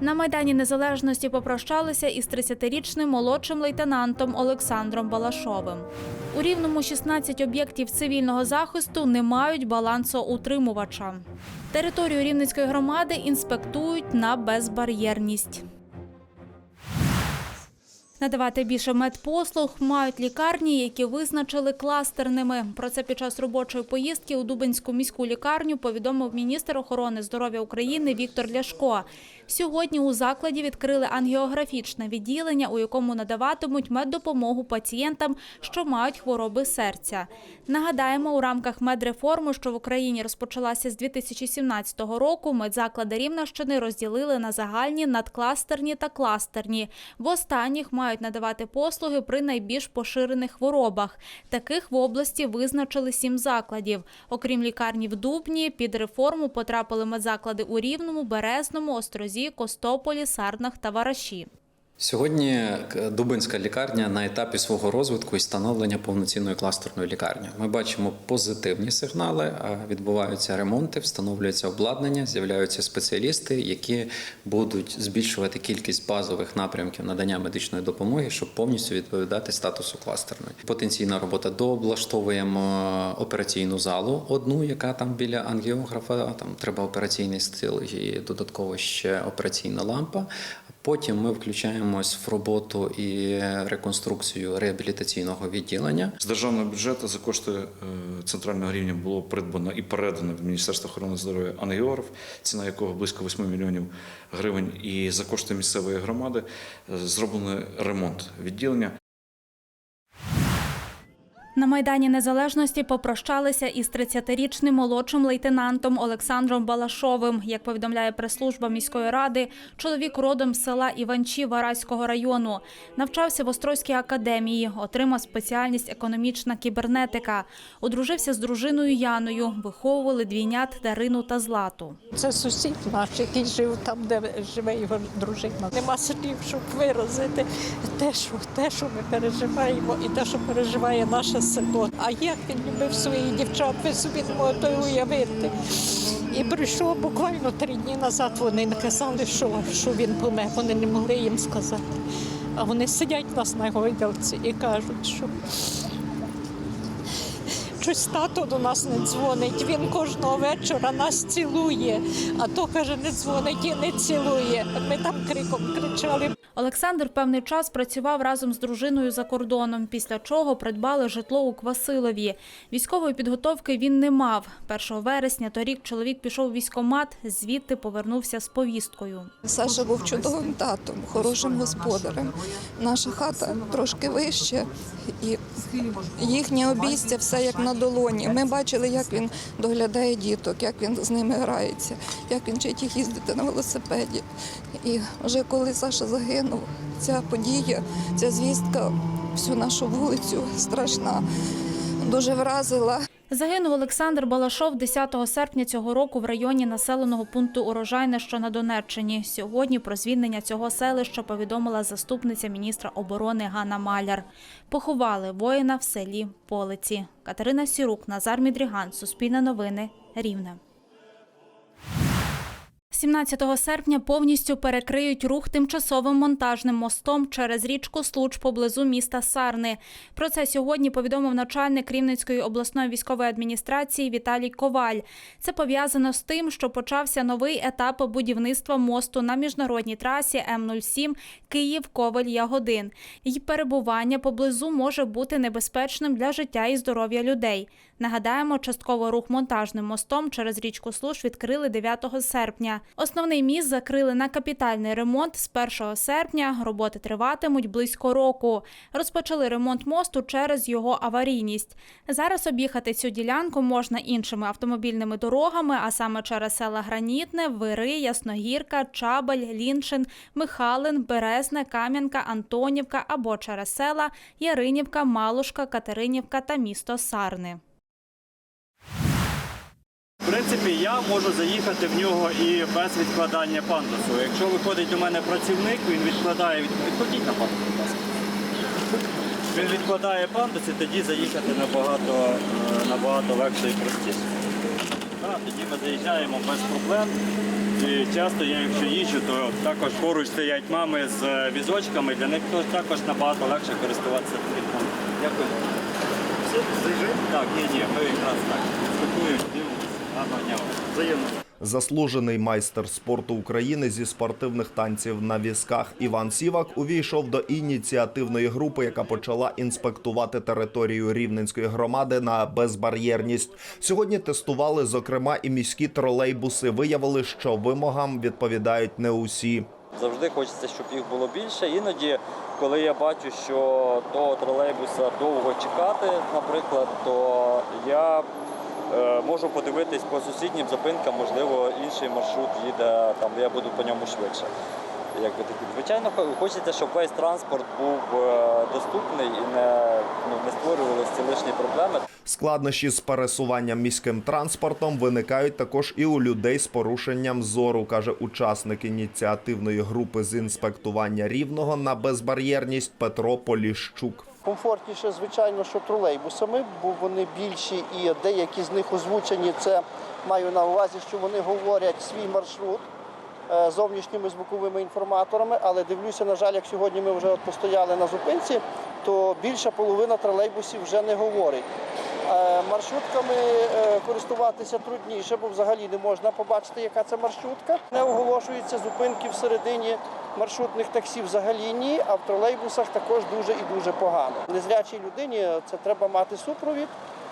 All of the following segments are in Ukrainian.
На Майдані Незалежності попрощалися із 30-річним молодшим лейтенантом Олександром Балашовим. У рівному 16 об'єктів цивільного захисту не мають балансоутримувача. Територію Рівненської громади інспектують на безбар'єрність. Надавати більше медпослуг мають лікарні, які визначили кластерними. Про це під час робочої поїздки у Дубинську міську лікарню повідомив міністр охорони здоров'я України Віктор Ляшко. Сьогодні у закладі відкрили ангіографічне відділення, у якому надаватимуть меддопомогу пацієнтам, що мають хвороби серця. Нагадаємо, у рамках медреформи, що в Україні розпочалася з 2017 року, медзаклади Рівненщини розділили на загальні, надкластерні та кластерні. В останніх мають надавати послуги при найбільш поширених хворобах. Таких в області визначили сім закладів. Окрім лікарні в Дубні, під реформу потрапили медзаклади у Рівному, Березному, Острозі, Костополі, Сарнах та Вараші. Сьогодні Дубинська лікарня на етапі свого розвитку і становлення повноцінної кластерної лікарні. Ми бачимо позитивні сигнали. Відбуваються ремонти, встановлюється обладнання, з'являються спеціалісти, які будуть збільшувати кількість базових напрямків надання медичної допомоги, щоб повністю відповідати статусу кластерної. Потенційна робота дооблаштовуємо операційну залу, одну, яка там біля ангіографа. Там треба операційний стил і додатково ще операційна лампа. Потім ми включаємось в роботу і реконструкцію реабілітаційного відділення. З державного бюджету за кошти е, центрального рівня було придбано і передано в Міністерство охорони здоров'я ангіограф, ціна якого близько 8 мільйонів гривень. І за кошти місцевої громади зроблено ремонт відділення. На Майдані Незалежності попрощалися із 30-річним молодшим лейтенантом Олександром Балашовим. Як повідомляє прес-служба міської ради, чоловік родом з села Іванчі Вараського району. Навчався в Острозькій академії, отримав спеціальність економічна кібернетика. Одружився з дружиною Яною, виховували двійнят Дарину та Злату. Це сусід наш, який жив там, де живе його дружина. Нема слів, щоб виразити те, що, те, що ми переживаємо, і те, що переживає наше село. А як він любив своїх дівчат, ви собі не можете уявити. І прийшов буквально три дні назад. Вони наказали, що, що він помер. Вони не могли їм сказати. А вони сидять у нас на гойдалці і кажуть, що щось тато до нас не дзвонить. Він кожного вечора нас цілує, а то каже, не дзвонить і не цілує. Ми там криком кричали. Олександр певний час працював разом з дружиною за кордоном, після чого придбали житло у Квасилові. Військової підготовки він не мав. 1 вересня торік чоловік пішов у військкомат, звідти повернувся з повісткою. Саша був чудовим татом, хорошим господарем. Наша хата трошки вище, і їхнє обійстя все як на долоні. Ми бачили, як він доглядає діток, як він з ними грається, як він вчить їх їздити на велосипеді. І вже коли Саша загинув, ця подія, ця звістка всю нашу вулицю страшна, дуже вразила. Загинув Олександр Балашов 10 серпня цього року в районі населеного пункту Урожайне, що на Донеччині. Сьогодні про звільнення цього селища повідомила заступниця міністра оборони Ганна Маляр. Поховали воїна в селі Полиці. Катерина Сірук, Назар Мідріган, Суспільне новини, Рівне. 17 серпня повністю перекриють рух тимчасовим монтажним мостом через річку Случ поблизу міста Сарни. Про це сьогодні повідомив начальник Рівненської обласної військової адміністрації Віталій Коваль. Це пов'язано з тим, що почався новий етап будівництва мосту на міжнародній трасі М07 Київ-Ковель-Ягодин. Її перебування поблизу може бути небезпечним для життя і здоров'я людей. Нагадаємо, частково рух монтажним мостом через річку Случ відкрили 9 серпня. Основний міст закрили на капітальний ремонт з 1 серпня. Роботи триватимуть близько року. Розпочали ремонт мосту через його аварійність. Зараз об'їхати цю ділянку можна іншими автомобільними дорогами, а саме через села Гранітне, Вири, Ясногірка, Чабель, Ліншин, Михалин, Березне, Кам'янка, Антонівка або через села Яринівка, Малушка, Катеринівка та місто Сарни. Принципі, я можу заїхати в нього і без відкладання пандусу. Якщо виходить до мене працівник, він відкладає від... відходіть на пандус, будь ласка. Він відкладає пандус і тоді заїхати набагато, е, набагато легше і простіше. Так, тоді ми заїжджаємо без проблем. І часто я, якщо їжджу, то також поруч стоять мами з е, візочками, для них також набагато легше користуватися пандусом. Дякую. Все. Так, ні, ні, ми якраз так. Спілкуємося, Заслужений майстер спорту України зі спортивних танців на візках Іван Сівак увійшов до ініціативної групи, яка почала інспектувати територію Рівненської громади на безбар'єрність. Сьогодні тестували зокрема і міські тролейбуси. Виявили, що вимогам відповідають не усі. Завжди хочеться, щоб їх було більше. Іноді, коли я бачу, що того тролейбуса довго чекати, наприклад, то я можу подивитись по сусіднім зупинкам, можливо, інший маршрут їде там, де я буду по ньому швидше. Якби такі. Звичайно, хочеться, щоб весь транспорт був е, доступний і не, ну, не створювалися ці лишні проблеми. Складнощі з пересуванням міським транспортом виникають також і у людей з порушенням зору, каже учасник ініціативної групи з інспектування рівного на безбар'єрність Петро Поліщук. Комфортніше, звичайно, що тролейбусами, бо вони більші і деякі з них озвучені. Це маю на увазі, що вони говорять свій маршрут е, зовнішніми звуковими інформаторами. Але дивлюся, на жаль, як сьогодні ми вже постояли на зупинці, то більша половина тролейбусів вже не говорить. Е, Маршрутками е, користуватися трудніше, бо взагалі не можна побачити, яка це маршрутка. Не оголошуються зупинки всередині маршрутних таксі взагалі ні, а в тролейбусах також дуже і дуже погано. Незрячій людині це треба мати супровід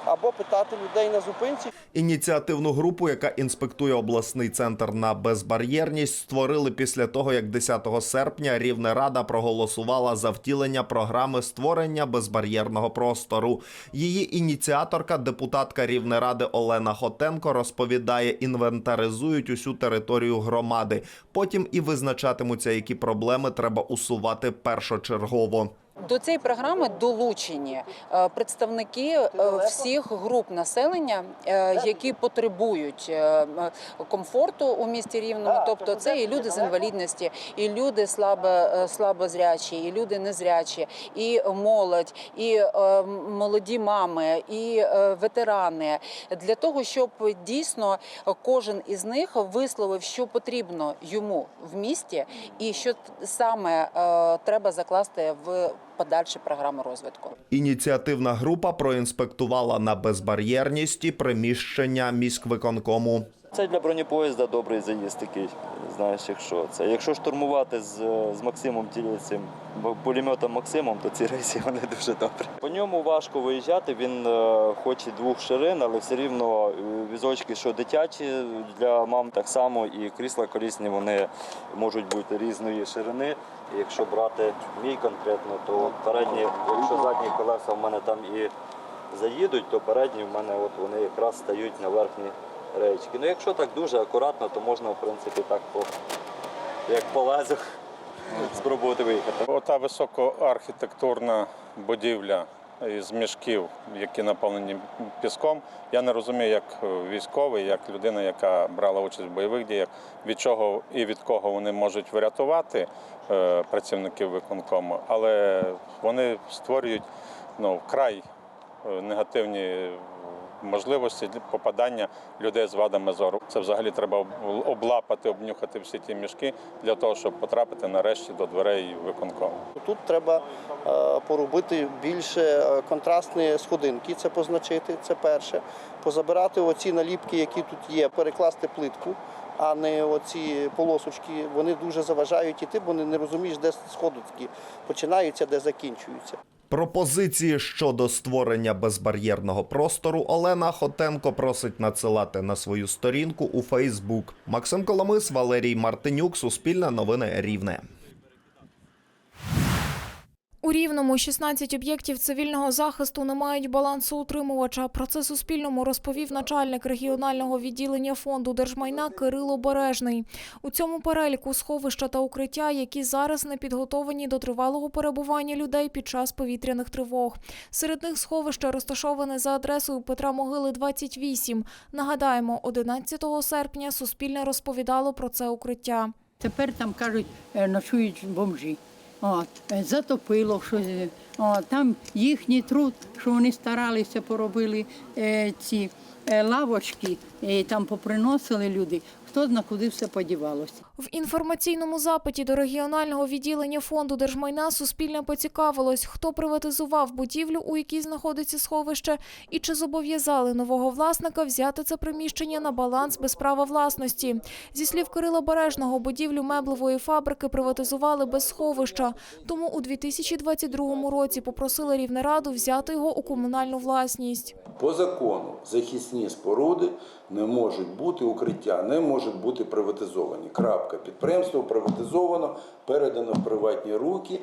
або питати людей на зупинці. Ініціативну групу, яка інспектує обласний центр на безбар'єрність, створили після того, як 10 серпня Рівне Рада проголосувала за втілення програми створення безбар'єрного простору. Її ініціаторка, депутатка Рівнеради Олена Хотенко, розповідає, інвентаризують усю територію громади. Потім і визначатимуться, які проблеми треба усувати першочергово. До цієї програми долучені е, представники е, всіх груп населення, е, які потребують комфорту у місті Рівному. Тобто, це і люди з інвалідності, і люди слабо, слабозрячі, і люди незрячі, і молодь, і молоді мами, і ветерани для того, щоб дійсно кожен із них висловив, що потрібно йому в місті, і що саме треба закласти в подальші програми розвитку. Ініціативна група проінспектувала на безбар'єрність приміщення міськвиконкому. Це для бронепоїзда добрий заїзд такий, знаєш, якщо це. Якщо штурмувати з, з Максимом ті- пулеметом Максимом, то ці рейси вони дуже добрі. По ньому важко виїжджати, він е, хоч і двох ширин, але все рівно е, візочки, що дитячі для мам так само, і крісла колісні вони можуть бути різної ширини. Якщо брати мій конкретно, то передні, якщо задні колеса в мене там і заїдуть, то передні в мене от вони якраз стають на верхні речки. Ну якщо так дуже акуратно, то можна в принципі так по як по лезу спробувати виїхати. Ота високоархітектурна будівля із мішків, які наповнені піском. Я не розумію, як військовий, як людина, яка брала участь в бойових діях, від чого і від кого вони можуть врятувати е, працівників виконкому, але вони створюють ну, вкрай е, негативні можливості попадання людей з вадами зору. Це взагалі треба облапати, обнюхати всі ті мішки для того, щоб потрапити нарешті до дверей виконкому. Тут треба е, поробити більше е, контрастні сходинки, це позначити, це перше. Позабирати оці наліпки, які тут є, перекласти плитку, а не оці полосочки. Вони дуже заважають іти, бо не розумієш, де сходинки починаються, де закінчуються. Пропозиції щодо створення безбар'єрного простору Олена Хотенко просить надсилати на свою сторінку у Фейсбук. Максим Коломис, Валерій Мартинюк, Суспільне новини Рівне. У Рівному 16 об'єктів цивільного захисту не мають балансоутримувача. Про це Суспільному розповів начальник регіонального відділення фонду держмайна Кирило Бережний. У цьому переліку сховища та укриття, які зараз не підготовлені до тривалого перебування людей під час повітряних тривог. Серед них сховище розташоване за адресою Петра Могили 28. Нагадаємо, 11 серпня Суспільне розповідало про це укриття. Тепер там кажуть, е, ночують бомжі. От, е, затопило щось. От, там їхній труд, що вони старалися, поробили е, ці е, лавочки, і там поприносили люди. Хто зна, куди все подівалося. В інформаційному запиті до регіонального відділення фонду держмайна Суспільне поцікавилось, хто приватизував будівлю, у якій знаходиться сховище, і чи зобов'язали нового власника взяти це приміщення на баланс без права власності. Зі слів Кирила Бережного, будівлю меблевої фабрики приватизували без сховища. Тому у 2022 році попросили Рівнераду взяти його у комунальну власність. По закону захисні споруди не можуть бути укриття, не можуть бути приватизовані. Крапка. Підприємство приватизовано, передано в приватні руки.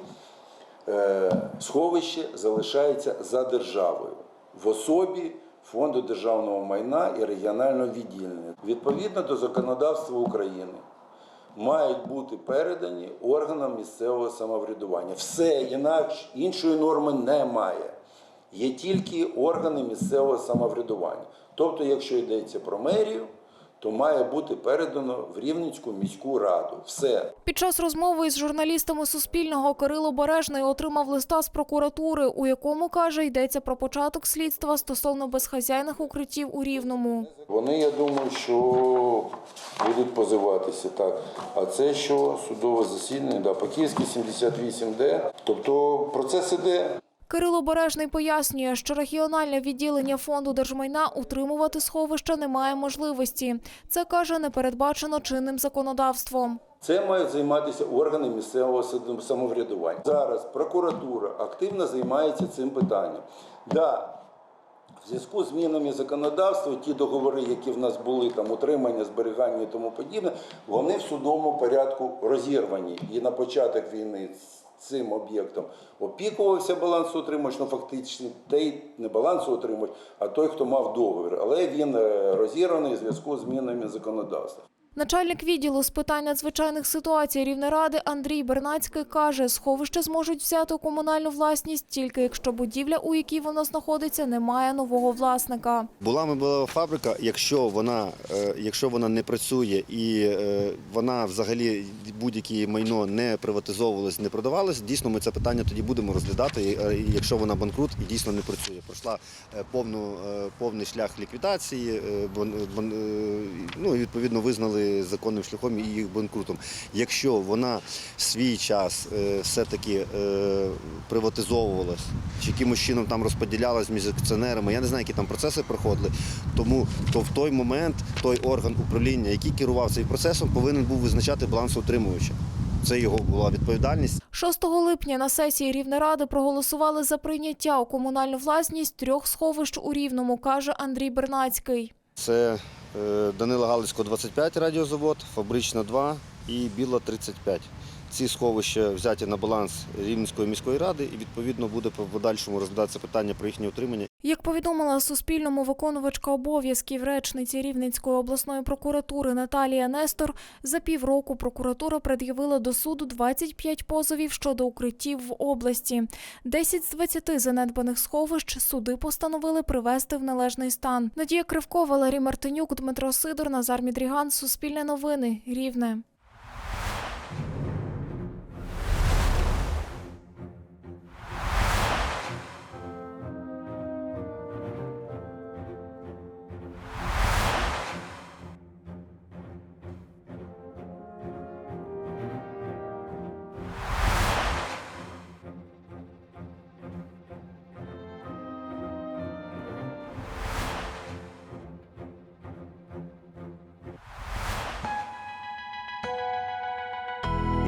Е, Сховище залишається за державою в особі фонду державного майна і регіонального відділення. Відповідно до законодавства України мають бути передані органам місцевого самоврядування. Все інакше іншої норми немає. Є тільки органи місцевого самоврядування. Тобто, якщо йдеться про мерію, то має бути передано в Рівненську міську раду. Все. Під час розмови із журналістами Суспільного Кирило Бережний отримав листа з прокуратури, у якому каже, йдеться про початок слідства стосовно безхазяйних укриттів у Рівному. Вони, я думаю, що будуть позиватися так. А це що судове засідання, да, по Київській 78Д. Тобто процес іде. Кирило Бережний пояснює, що регіональне відділення фонду держмайна утримувати сховища не має можливості. Це каже, не передбачено чинним законодавством. Це мають займатися органи місцевого самоврядування. Зараз прокуратура активно займається цим питанням. Да, в зв'язку з змінами законодавства, ті договори, які в нас були, там утримання, зберігання і тому подібне, вони в судовому порядку розірвані. І на початок війни цим об'єктом опікувався балансоутримувач, ну фактично той не балансоутримувач, а той, хто мав договір. Але він е, розірваний в зв'язку з змінами законодавства. Начальник відділу з питань надзвичайних ситуацій Рівнеради Андрій Бернацький каже, сховище зможуть взяти у комунальну власність тільки якщо будівля, у якій воно знаходиться, не має нового власника. Була меблева фабрика, якщо вона, е, якщо вона не працює і е, вона взагалі будь-яке майно не приватизовувалось, не продавалось, дійсно ми це питання тоді будемо розглядати. Е, Якщо вона банкрут і дійсно не працює, пройшла повну, повний шлях ліквідації, ну відповідно визнали законним шляхом її банкрутом. Якщо вона свій час е, все-таки е, приватизовувалась, чи якимось чином там розподілялась між акціонерами, я не знаю, які там процеси проходили. Тому то в той момент той орган управління, який керував цим процесом, повинен був визначати балансоутримувача. Це його була відповідальність. 6 липня на сесії Рівнеради проголосували за прийняття у комунальну власність трьох сховищ у Рівному, каже Андрій Бернацький. Це е, Данила Галицького 25 радіозавод, Фабрична 2 і Біла 35. Ці сховища взяті на баланс Рівненської міської ради і відповідно буде по подальшому розглядатися питання про їхнє утримання. Як повідомила Суспільному виконувачка обов'язків речниці Рівненської обласної прокуратури Наталія Нестор, за півроку прокуратура пред'явила до суду 25 позовів щодо укриттів в області. 10 з 20 занедбаних сховищ суди постановили привести в належний стан. Надія Кривко, Валерій Мартинюк, Дмитро Сидор, Назар Мідріган, Суспільне новини, Рівне.